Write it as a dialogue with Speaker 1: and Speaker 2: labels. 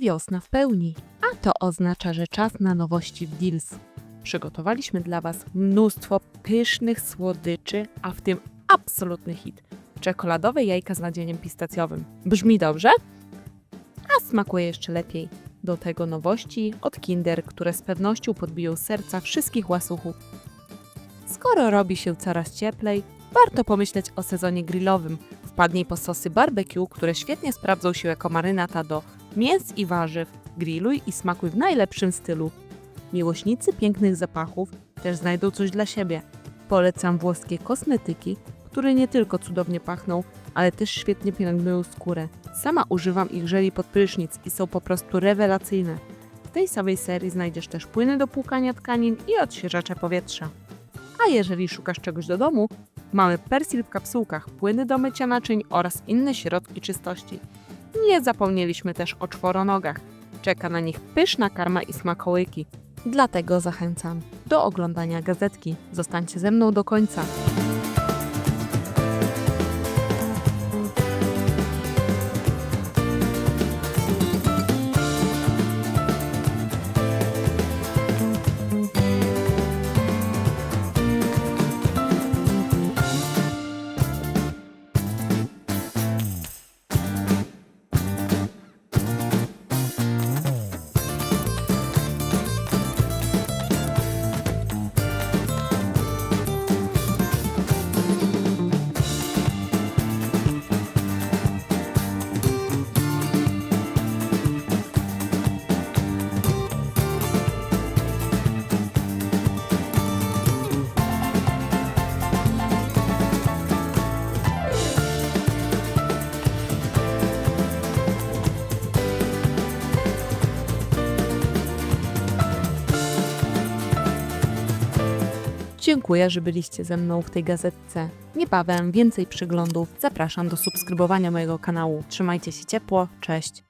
Speaker 1: Wiosna w pełni, a to oznacza, że czas na nowości w Deals. Przygotowaliśmy dla Was mnóstwo pysznych słodyczy, a w tym absolutny hit czekoladowe jajka z nadzieniem pistacjowym. Brzmi dobrze? A smakuje jeszcze lepiej. Do tego nowości od Kinder, które z pewnością podbiją serca wszystkich łasuchów. Skoro robi się coraz cieplej, warto pomyśleć o sezonie grillowym. Wpadnij po sosy barbecue, które świetnie sprawdzą się jako marynata do mięs i warzyw. Grilluj i smakuj w najlepszym stylu. Miłośnicy pięknych zapachów też znajdą coś dla siebie. Polecam włoskie kosmetyki, które nie tylko cudownie pachną, ale też świetnie pielęgnują skórę. Sama używam ich żeli pod prysznic i są po prostu rewelacyjne. W tej samej serii znajdziesz też płyny do płukania tkanin i odświeżacze powietrza. A jeżeli szukasz czegoś do domu, mamy persil w kapsułkach, płyny do mycia naczyń oraz inne środki czystości. Nie zapomnieliśmy też o czworonogach. Czeka na nich pyszna karma i smakołyki. Dlatego zachęcam do oglądania gazetki. Zostańcie ze mną do końca. Dziękuję, że byliście ze mną w tej gazetce. Niebawem więcej przyglądów. Zapraszam do subskrybowania mojego kanału. Trzymajcie się ciepło. Cześć.